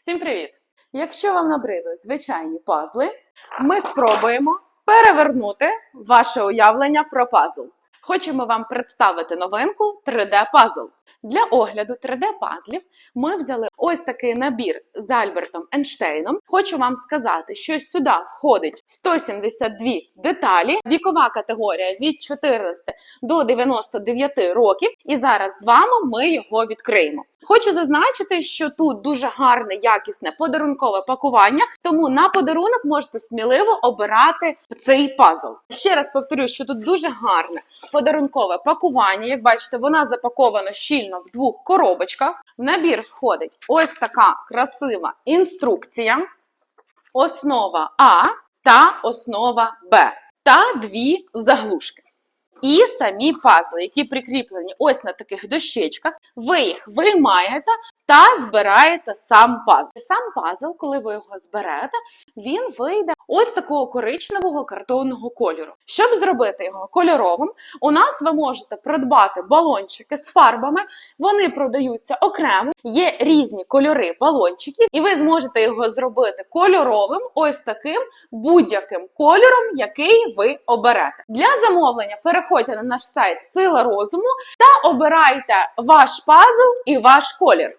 Всім привіт! Якщо вам набридли звичайні пазли, ми спробуємо перевернути ваше уявлення про пазл. Хочемо вам представити новинку 3D-пазл. Для огляду 3D-пазлів ми взяли ось такий набір з Альбертом Ейнштейном. Хочу вам сказати, що сюди входить 172 деталі, вікова категорія від 14 до 99 років. І зараз з вами ми його відкриємо. Хочу зазначити, що тут дуже гарне, якісне подарункове пакування, тому на подарунок можете сміливо обирати цей пазл. Ще раз повторю, що тут дуже гарне подарункове пакування. Як бачите, вона запакована щільно в двох коробочках. В набір входить ось така красива інструкція, основа А та основа Б та дві заглушки. І самі пазли, які прикріплені ось на таких дощечках, ви їх виймаєте та збираєте сам пазл. Сам пазл, коли ви його зберете, він вийде ось такого коричневого картонного кольору. Щоб зробити його кольоровим, у нас ви можете придбати балончики з фарбами. Вони продаються окремо. Є різні кольори балончиків, і ви зможете його зробити кольоровим, ось таким будь-яким кольором, який ви оберете. Для замовлення переходьте на наш сайт Сила розуму та обирайте ваш пазл і ваш колір.